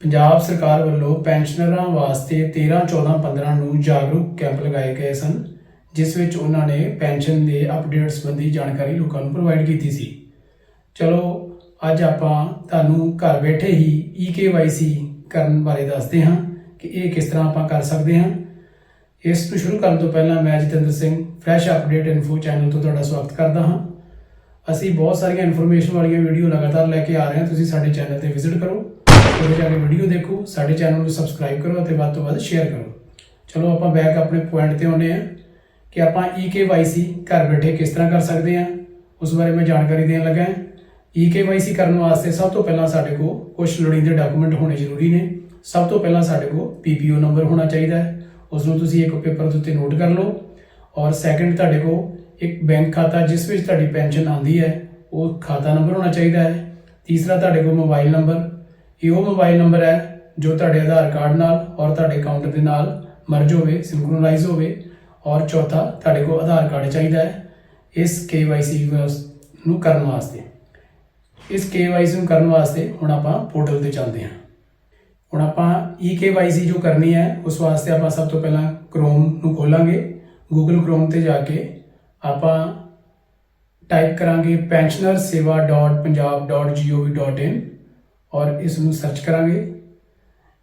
ਪੰਜਾਬ ਸਰਕਾਰ ਵੱਲੋਂ ਪੈਨਸ਼ਨਰਾਂ ਵਾਸਤੇ 13 14 15 ਨੂੰ ਜਾਗਰੂਕ ਕੈਂਪ ਲਗਾਏ ਗਏ ਸਨ, ਜਿਸ ਵਿੱਚ ਉਹਨਾਂ ਨੇ ਪੈਨਸ਼ਨ ਦੇ ਅਪਡੇਟ ਸੰਬੰਧੀ ਜਾਣਕਾਰੀ ਲੋਕਾਂ ਨੂੰ ਪ੍ਰੋਵਾਈਡ ਕੀਤੀ ਸੀ। ਚਲੋ, ਅੱਜ ਆਪਾਂ ਤੁਹਾਨੂੰ ਘਰ ਬੈਠੇ ਹੀ EKYC ਕਰਨ ਬਾਰੇ ਦੱਸਦੇ ਹਾਂ ਕਿ ਇਹ ਕਿਸ ਤਰ੍ਹਾਂ ਆਪਾਂ ਕਰ ਸਕਦੇ ਹਾਂ। ਇਸ ਨੂੰ ਸ਼ੁਰੂ ਕਰਨ ਤੋਂ ਪਹਿਲਾਂ ਮੈਂ Jatinder Singh fresh update info channel ਤੋਂ ਤੁਹਾਡਾ ਸਵਾਗਤ ਕਰਦਾ ਹਾਂ। ਅਸੀਂ ਬਹੁਤ ਸਾਰੀਆਂ ਇਨਫੋਰਮੇਸ਼ਨ ਵਾਲੀਆਂ ਵੀਡੀਓ ਲਗਾਤਾਰ ਲੈ ਕੇ ਆ ਰਹੇ ਹਾਂ, ਤੁਸੀਂ ਸਾਡੇ ਚੈਨਲ ਤੇ ਵਿਜ਼ਿਟ ਕਰੋ। ਉਹਦੇ ਜਾ ਕੇ ਵੀਡੀਓ ਦੇਖੋ, ਸਾਡੇ ਚੈਨਲ ਨੂੰ ਸਬਸਕ੍ਰਾਈਬ ਕਰੋ ਅਤੇ ਵੱਧ ਤੋਂ ਵੱਧ ਸ਼ੇਅਰ ਕਰੋ। ਚਲੋ ਆਪਾਂ ਬੈਕ ਆਪਣੇ ਪੁਆਇੰਟ ਤੇ ਆਉਂਦੇ ਹਾਂ ਕਿ ਆਪਾਂ EKYC ਘਰ ਬੈਠੇ ਕਿਸ ਤਰ੍ਹਾਂ ਕਰ ਸਕਦੇ ਹਾਂ। ਉਸ ਬਾਰੇ ਮੈਂ ਜਾਣਕਾਰੀ ਦੇਣ ਲੱਗਾ ਹਾਂ। EKYC ਕਰਨ ਵਾਸਤੇ ਸਭ ਤੋਂ ਪਹਿਲਾਂ ਸਾਡੇ ਕੋਲ ਕੁਝ ਲੋੜੀਂਦੇ ਡਾਕੂਮੈਂਟ ਹੋਣੇ ਜ਼ਰੂਰੀ ਨੇ। ਸਭ ਤੋਂ ਪਹਿਲਾਂ ਸਾਡੇ ਕੋਲ PPO ਨੰਬਰ ਹੋਣਾ ਚਾਹੀਦਾ ਹੈ। ਉਸ ਨੂੰ ਤੁਸੀਂ ਇੱਕ ਪੇਪਰ ਦੇ ਉੱਤੇ ਨੋਟ ਕਰ ਲਓ। ਔਰ ਸੈਕੰਡ ਤੁਹਾਡੇ ਕੋਲ ਇੱਕ ਬੈਂਕ ਖਾਤਾ ਜਿਸ ਵਿੱਚ ਤੁਹਾਡੀ ਪੈਨਸ਼ਨ ਆਉਂਦੀ ਹੈ, ਉਹ ਖਾਤਾ ਨੰਬਰ ਹੋਣਾ ਚਾਹੀਦਾ ਹੈ। ਤੀਸਰਾ ਤੁਹਾਡੇ ਕੋਲ ਮੋਬਾਈਲ ਨੰਬਰ ਇਹ ਉਹ ਮੋਬਾਈਲ ਨੰਬਰ ਹੈ ਜੋ ਤੁਹਾਡੇ ਆਧਾਰ ਕਾਰਡ ਨਾਲ ਔਰ ਤੁਹਾਡੇ ਅਕਾਊਂਟ ਦੇ ਨਾਲ ਮਰਜ ਹੋਵੇ ਸਿੰਕਰੋਨਾਈਜ਼ ਹੋਵੇ ਔਰ ਚੌਥਾ ਤੁਹਾਡੇ ਕੋਲ ਆਧਾਰ ਕਾਰਡ ਚਾਹੀਦਾ ਹੈ ਇਸ KYC ਵਸ- ਨੂੰ ਕਰਨ ਵਾਸਤੇ। ਇਸ KYC ਨੂੰ ਕਰਨ ਵਾਸਤੇ ਹੁਣ ਆਪਾਂ ਪੋਰਟਲ ਤੇ ਚੱਲਦੇ ਹਾਂ। ਹੁਣ ਆਪਾਂ ਈ EKYC ਜੋ ਕਰਨੀ ਹੈ, ਉਸ ਵਾਸਤੇ ਆਪਾਂ ਸਭ ਤੋਂ ਪਹਿਲਾਂ ਕ੍ਰੋਮ ਨੂੰ ਖੋਲਾਂਗੇ। ਗੂਗਲ ਕ੍ਰੋਮ ਤੇ ਜਾ ਕੇ ਆਪਾਂ ਟਾਈਪ ਕਰਾਂਗੇ pensionerseva.punjab.gov.in ਔਰ ਇਸ ਨੂੰ ਸਰਚ ਕਰਾਂਗੇ।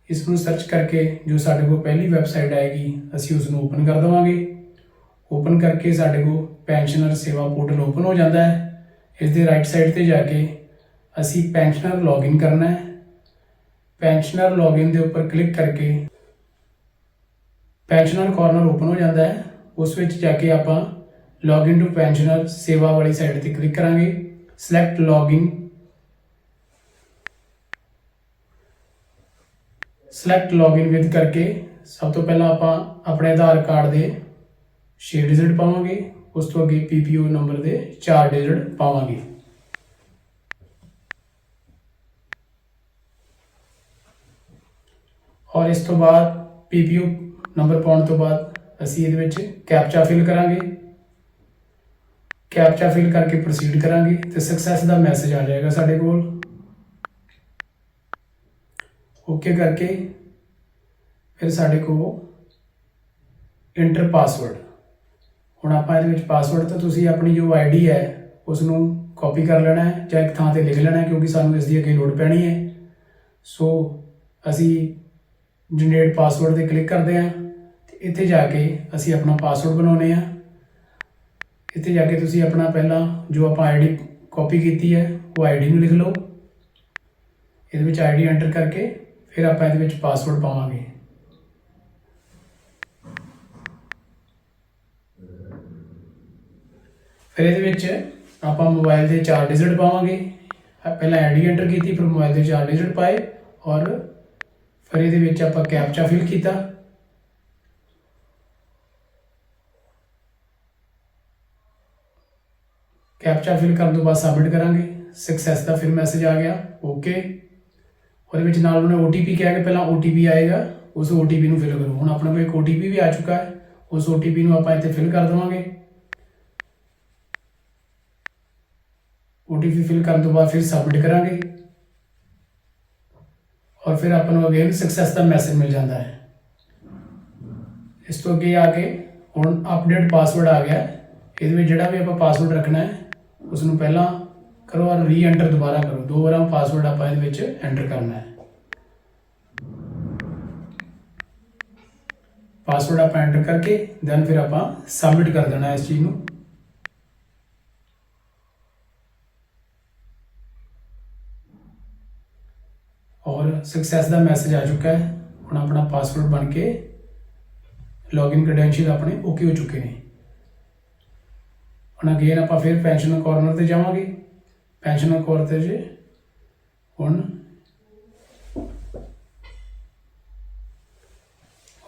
ਇਸ ਨੂੰ ਸਰਚ ਕਰਕੇ ਜੋ ਸਾਡੇ ਕੋਲ ਪਹਿਲੀ ਵੈਬਸਾਈਟ ਆਏਗੀ, ਅਸੀਂ ਉਸ ਨੂੰ ਓਪਨ ਕਰ ਦਵਾਂਗੇ। ਓਪਨ ਕਰਕੇ ਸਾਡੇ ਕੋਲ ਪੈਨਸ਼ਨਰ ਸੇਵਾ ਪੋਰਟਲ ਓਪਨ ਹੋ ਜਾਂਦਾ ਹੈ। ਇਸ ਦੇ ਰਾਈਟ ਸਾਈਡ ਤੇ ਜਾ ਕੇ ਅਸੀਂ ਪੈਨਸ਼ਨਰ ਲੌਗਇਨ ਕਰਨਾ ਹੈ। ਪੈਨਸ਼ਨਰ ਲੌਗਇਨ ਦੇ ਉੱਪਰ ਕਲਿੱਕ ਕਰਕੇ ਪੈਨਸ਼ਨਰ ਕਾਰਨਰ ਓਪਨ ਹੋ ਜਾਂਦਾ ਹੈ। ਉਸ ਵਿੱਚ ਜਾ ਕੇ ਆਪਾਂ ਲੌਗਇਨ ਟੂ ਪੈਨਸ਼ਨਰ ਸੇਵਾ ਵਾਲੀ ਸਾਈਡ ਤੇ ਕਲਿੱਕ ਕਰਾਂਗੇ। Select login select login with ਕਰਕੇ ਸਭ ਤੋਂ ਪਹਿਲਾਂ ਆਪਾਂ ਆਪਣੇ ਆਧਾਰ ਕਾਰਡ ਦੇ 6 ਡਿਜਿਟ ਪਾਵਾਂਗੇ, ਉਸ ਤੋਂ ਅੱਗੇ PPO ਨੰਬਰ ਦੇ 4 ਡਿਜਿਟ ਪਾਵਾਂਗੇ। ਔਰ ਇਸ ਤੋਂ ਬਾਅਦ PPO ਨੰਬਰ ਪਾਉਣ ਤੋਂ ਬਾਅਦ ਅਸੀਂ ਇਹਦੇ ਵਿੱਚ ਕੈਪਚਾ ਫਿਲ ਕਰਾਂਗੇ। ਕੈਪਚਾ ਫਿਲ ਕਰਕੇ ਪ੍ਰੋਸੀਡ ਕਰਾਂਗੇ ਤੇ ਸਕਸੈਸ ਦਾ ਮੈਸੇਜ ਆ ਜਾਏਗਾ ਸਾਡੇ ਕੋਲ। ਓਕੇ ਕਰਕੇ ਫਿਰ ਸਾਡੇ ਕੋਲ ਇੰਟਰ ਪਾਸਵਰਡ ਹੁਣ ਆਪਾਂ ਇਹਦੇ ਵਿੱਚ ਪਾਸਵਰਡ ਤਾਂ ਤੁਸੀਂ ਆਪਣੀ ਜੋ ਆਈਡੀ ਹੈ ਉਸ ਨੂੰ ਕਾਪੀ ਕਰ ਲੈਣਾ ਹੈ ਜਾਂ ਇੱਕ ਥਾਂ ਤੇ ਲਿਖ ਲੈਣਾ ਹੈ ਕਿਉਂਕਿ ਸਾਨੂੰ ਇਸ ਦੀ ਅੱਗੇ ਲੋੜ ਪੈਣੀ ਹੈ। ਸੋ ਅਸੀਂ ਜਨਰੇਟ ਪਾਸਵਰਡ ਤੇ ਕਲਿੱਕ ਕਰਦੇ ਹਾਂ ਤੇ ਇੱਥੇ ਜਾ ਕੇ ਅਸੀਂ ਆਪਣਾ ਪਾਸਵਰਡ ਬਣਾਉਨੇ ਆ ਇੱਥੇ ਜਾ ਕੇ ਤੁਸੀਂ ਆਪਣਾ ਪਹਿਲਾਂ ਜੋ ਆਪਾਂ ਆਈਡੀ ਕਾਪੀ ਕੀਤੀ ਹੈ, ਉਹ ਆਈਡੀ ਨੂੰ ਲਿਖ ਲਓ। ਇਹਦੇ ਵਿੱਚ ਆਈਡੀ ਐਂਟਰ ਕਰਕੇ ਫਿਰ ਆਪਾਂ ਇਹਦੇ ਵਿੱਚ ਪਾਸਵਰਡ ਪਾਵਾਂਗੇ। ਫਿਰ ਇਹਦੇ ਵਿੱਚ ਆਪਾਂ ਮੋਬਾਈਲ ਦੇ 4 ਡਿਜਿਟ ਪਾਵਾਂਗੇ। ਪਹਿਲਾਂ ਆਈਡੀ ਐਂਟਰ ਕੀਤੀ, ਫਿਰ ਮੋਬਾਈਲ ਦੇ 4 ਡਿਜਿਟ ਪਾਏ ਔਰ ਫਿਰ ਇਹਦੇ ਵਿੱਚ ਆਪਾਂ ਕੈਪਚਾ ਫਿਲ ਕੀਤਾ। ਕੈਪਚਾ ਫਿਲ ਕਰਨ ਤੋਂ ਬਾਅਦ ਸਬਮਿਟ ਕਰਾਂਗੇ। ਸਕਸੈਸ ਦਾ ਫਿਰ ਮੈਸੇਜ ਆ ਗਿਆ। ਓਕੇ ਉਹਦੇ ਵਿੱਚ ਨਾਲ ਉਹਨੇ OTP ਕਿਹਾ ਕਿ ਪਹਿਲਾਂ OTP ਆਏਗਾ, ਉਸ OTP ਨੂੰ ਫਿਲ ਕਰੋ। ਹੁਣ ਆਪਣੇ ਕੋਲ ਇੱਕ OTP ਵੀ ਆ ਚੁੱਕਾ ਹੈ, ਉਸ OTP ਨੂੰ ਆਪਾਂ ਇੱਥੇ ਫਿਲ ਕਰ ਦੇਵਾਂਗੇ। OTP ਫਿਲ ਕਰਨ ਤੋਂ ਬਾਅਦ ਫਿਰ ਸਬਮਿਟ ਕਰਾਂਗੇ। ਔਰ ਫਿਰ ਆਪਾਂ ਨੂੰ ਅਗੇਨ ਸਕਸੈਸ ਦਾ ਮੈਸੇਜ ਮਿਲ ਜਾਂਦਾ ਹੈ। ਇਸ ਤੋਂ ਅੱਗੇ ਆ ਕੇ ਹੁਣ ਅਪਡੇਟ ਪਾਸਵਰਡ ਆ ਗਿਆ। ਇਹਦੇ ਵਿੱਚ ਜਿਹੜਾ ਵੀ ਆਪਾਂ ਪਾਸਵਰਡ ਰੱਖਣਾ ਹੈ ਉਸ ਨੂੰ ਪਹਿਲਾਂ ਕਰੋ ਔਰ ਰੀ ਐਂਟਰ ਦੁਬਾਰਾ ਕਰੋ। ਦੋ ਵਾਰ ਪਾਸਵਰਡ ਆਪਾਂ ਇਹਦੇ ਵਿੱਚ ਐਂਟਰ ਕਰਨਾ ਹੈ। ਪਾਸਵਰਡ ਆਪਾਂ ਐਂਟਰ ਕਰਕੇ ਦੈਨ ਫਿਰ ਆਪਾਂ ਸਬਮਿਟ ਕਰ ਦੇਣਾ ਹੈ ਇਸ ਚੀਜ਼ ਨੂੰ। ਔਰ ਸਕਸੈਸ ਦਾ ਮੈਸੇਜ ਆ ਚੁੱਕਾ ਹੈ। ਹੁਣ ਆਪਣਾ ਪਾਸਵਰਡ ਬਣ ਕੇ ਲੌਗਇਨ ਕ੍ਰੈਡੈਂਸ਼ੀਅਲ ਆਪਣੇ ਓਕੇ ਹੋ ਚੁੱਕੇ ਨੇ। ਹੁਣ ਅਗੇਨ ਆਪਾਂ ਫਿਰ ਪੈਨਸ਼ਨ ਕਾਰਨਰ ਤੇ ਜਾਵਾਂਗੇ। ਪੈਨਸ਼ਨ ਕਾਰਨਰ ਤੇ ਜੇ। ਹੁਣ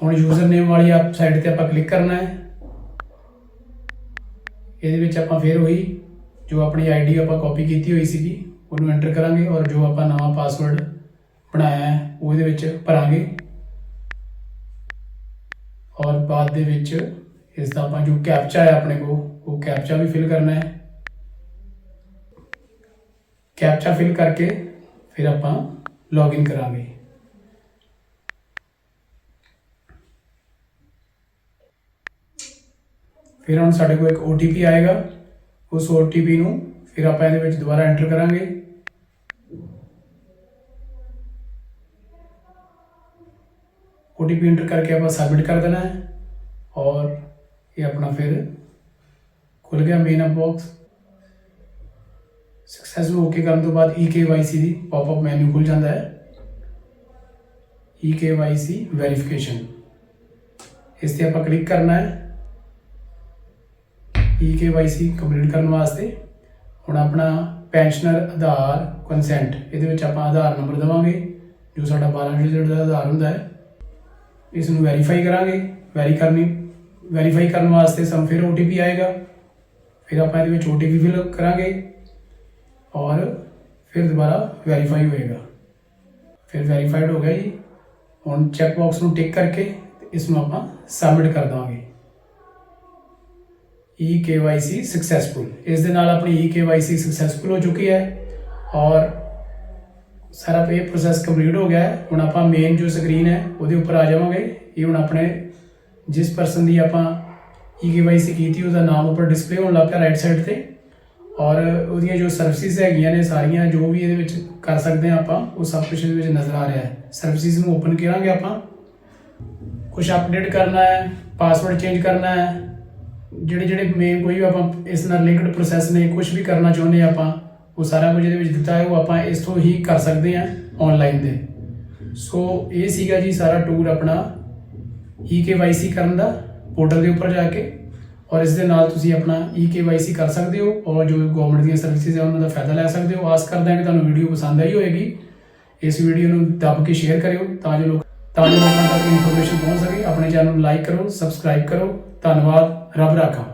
ਹੁਣ ਯੂਜ਼ਰ ਨੇਮ ਵਾਲੀ ਆਪ ਸਾਈਡ ਤੇ ਆਪਾਂ ਕਲਿੱਕ ਕਰਨਾ ਹੈ। ਇਹਦੇ ਵਿੱਚ ਆਪਾਂ ਫਿਰ ਉਹੀ ਜੋ ਆਪਣੀ ਆਈਡੀ ਆਪਾਂ ਕਾਪੀ ਕੀਤੀ ਹੋਈ ਸੀਗੀ, ਉਹਨੂੰ ਐਂਟਰ ਕਰਾਂਗੇ ਔਰ ਜੋ ਆਪਾਂ ਨਵਾਂ ਪਾਸਵਰਡ ਬਣਾਇਆ ਹੈ, ਉਹਦੇ ਵਿੱਚ ਭਰਾਂਗੇ। ਔਰ ਬਾਅਦ ਦੇ ਵਿੱਚ ਇਸ ਦਾ ਆਪਾਂ ਜੋ ਕੈਪਚਾ ਹੈ ਆਪਣੇ ਕੋਲ, ਉਹ ਕੈਪਚਾ ਵੀ ਫਿਲ ਕਰਨਾ ਹੈ। ਕੈਪਚਾ ਫਿਲ ਕਰਕੇ ਫਿਰ ਆਪਾਂ ਲੌਗਇਨ ਕਰਾਂਗੇ। ਫਿਰ ਹੁਣ ਸਾਡੇ ਕੋਲ ਇੱਕ OTP ਆਏਗਾ। ਉਸ OTP ਨੂੰ ਫਿਰ ਆਪਾਂ ਇਹਦੇ ਵਿੱਚ ਦੁਬਾਰਾ ਐਂਟਰ ਕਰਾਂਗੇ। OTP ਐਂਟਰ ਕਰਕੇ ਆਪਾਂ ਸਬਮਿਟ ਕਰ ਦੇਣਾ ਹੈ। ਔਰ ਇਹ ਆਪਣਾ ਫਿਰ ਖੁੱਲ ਗਿਆ ਮੇਨ ਬਾਕਸ ਸਕਸੈਸਫੁਲ ਓਕੇ ਕਰਨ ਤੋਂ ਬਾਅਦ eKYC ਦੀ ਪੌਪਅਪ ਮੈਨੂ ਖੁੱਲ ਜਾਂਦਾ ਹੈ। eKYC ਵੈਰੀਫਿਕੇਸ਼ਨ ਇਸ ਤੇ ਆਪਾਂ ਕਲਿੱਕ ਕਰਨਾ ਹੈ। eKYC ਕੰਪਲੀਟ ਕਰਨ ਵਾਸਤੇ ਹੁਣ ਆਪਣਾ ਪੈਨਸ਼ਨਰ ਆਧਾਰ ਕੰਸੈਂਟ ਇਹਦੇ ਵਿੱਚ ਆਪਾਂ ਆਧਾਰ ਨੰਬਰ ਦੇਵਾਂਗੇ, ਜੋ ਸਾਡਾ 12 ਡਿਜਿਟ ਦਾ ਆਧਾਰ ਹੁੰਦਾ ਹੈ। ਇਸ ਨੂੰ ਵੈਰੀਫਾਈ ਕਰਾਂਗੇ। ਵੈਰੀ ਕਰਨੀ ਵੈਰੀਫਾਈ ਕਰਨ ਵਾਸਤੇ ਸਾਨੂੰ ਫਿਰ OTP ਆਏਗਾ। ਫਿਰ ਆਪਾਂ ਇਹਦੇ ਵਿੱਚ OTP ਫਿਲ ਕਰਾਂਗੇ। ਔਰ ਫਿਰ ਦੁਬਾਰਾ ਵੈਰੀਫਾਈ ਹੋਏਗਾ। ਫਿਰ ਵੈਰੀਫਾਈਡ ਹੋ ਗਿਆ ਜੀ। ਹੁਣ ਚੈੱਕ ਬਾਕਸ ਨੂੰ ਟਿਕ ਕਰਕੇ ਇਸ ਨੂੰ ਆਪਾਂ ਸਬਮਿਟ ਕਰ ਦਾਂਗੇ eKYC ਸਕਸੈਸਫੁਲ ਇਸ ਦੇ ਨਾਲ ਆਪਣੀ ਈ eKYC ਸਕਸੈਸਫੁਲ ਹੋ ਚੁੱਕੀ ਹੈ ਔਰ ਸਾਰਾ ਇਹ ਪ੍ਰੋਸੈਸ ਕੰਪਲੀਟ ਹੋ ਗਿਆ ਹੈ। ਹੁਣ ਆਪਾਂ ਮੇਨ ਜੋ ਸਕਰੀਨ ਹੈ, ਉਹਦੇ ਉੱਪਰ ਆ ਜਾਵਾਂਗੇ। ਇਹ ਹੁਣ ਆਪਣੇ ਜਿਸ ਪਰਸਨ ਦੀ ਆਪਾਂ ਈ eKYC ਕੀਤੀ, ਉਹਦਾ ਨਾਮ ਉੱਪਰ ਡਿਸਪਲੇ ਹੋਣ ਲੱਗ ਪਿਆ ਰਾਈਟ ਸਾਈਡ ਤੇ। ਔਰ ਉਹਦੀਆਂ ਜੋ ਸਰਵਿਸਿਜ਼ ਹੈਗੀਆਂ ਨੇ ਸਾਰੀਆਂ, ਜੋ ਵੀ ਇਹਦੇ ਵਿੱਚ ਕਰ ਸਕਦੇ ਹਾਂ ਆਪਾਂ, ਉਹ ਸਭ ਕੁਝ ਇਹਦੇ ਵਿੱਚ ਨਜ਼ਰ ਆ ਰਿਹਾ ਹੈ। ਸਰਵਿਸਿਜ਼ ਨੂੰ ਓਪਨ ਕਰਾਂਗੇ ਆਪਾਂ। ਕੁਝ ਅਪਡੇਟ ਕਰਨਾ ਹੈ ਪਾਸਵਰਡ ਚੇਂਜ ਕਰਨਾ ਹੈ, ਜਿਹੜੇ ਜਿਹੜੇ ਮੇਨ ਕੋਈ ਵੀ ਆਪਾਂ ਇਸ ਨਾਲ ਲਿੰਕਡ ਪ੍ਰੋਸੈਸ ਨੇ ਕੁਝ ਵੀ ਕਰਨਾ ਚਾਹੁੰਦੇ ਹਾਂ ਆਪਾਂ, ਉਹ ਸਾਰਾ ਕੁਝ ਇਹਦੇ ਵਿੱਚ ਦਿੱਤਾ ਹੈ, ਉਹ ਆਪਾਂ ਇਸ ਤੋਂ ਹੀ ਕਰ ਸਕਦੇ ਹਾਂ ਆਨਲਾਈਨ ਦੇ। ਸੋ ਇਹ ਸੀਗਾ ਜੀ ਸਾਰਾ ਟੂਰ ਆਪਣਾ eKYC ਕਰਨ ਦਾ ਪੋਰਟਲ ਦੇ ਉੱਪਰ ਜਾ ਕੇ। ਔਰ ਇਸ ਦੇ ਨਾਲ ਤੁਸੀਂ ਆਪਣਾ eKYC ਕਰ ਸਕਦੇ ਹੋ ਔਰ ਜੋ ਗਵਰਨਮੈਂਟ ਦੀਆਂ ਸਰਵਿਸਿਜ਼ ਹੈ ਉਹਨਾਂ ਦਾ ਫਾਇਦਾ ਲੈ ਸਕਦੇ ਹੋ। ਆਸ ਕਰਦਾ ਹਾਂ ਕਿ ਤੁਹਾਨੂੰ ਵੀਡੀਓ ਪਸੰਦ ਆਈ ਹੋਵੇਗੀ ਇਸ ਵੀਡੀਓ ਨੂੰ ਦੱਬ ਕੇ ਸ਼ੇਅਰ ਕਰਿਓ ਤਾਂ ਜੋ ਲੋਕ ਤਾਂ ਜੋ ਲੋਕਾਂ ਤੱਕ ਇਨਫੋਰਮੇਸ਼ਨ ਪਹੁੰਚ ਸਕੇ। ਆਪਣੇ ਚੈਨਲ ਨੂੰ ਲਾਈਕ ਕਰੋ ਸਬਸਕ੍ਰਾਈਬ ਕਰੋ। ਧੰਨਵਾਦ। ਰੱਬ ਰਾਖਾ।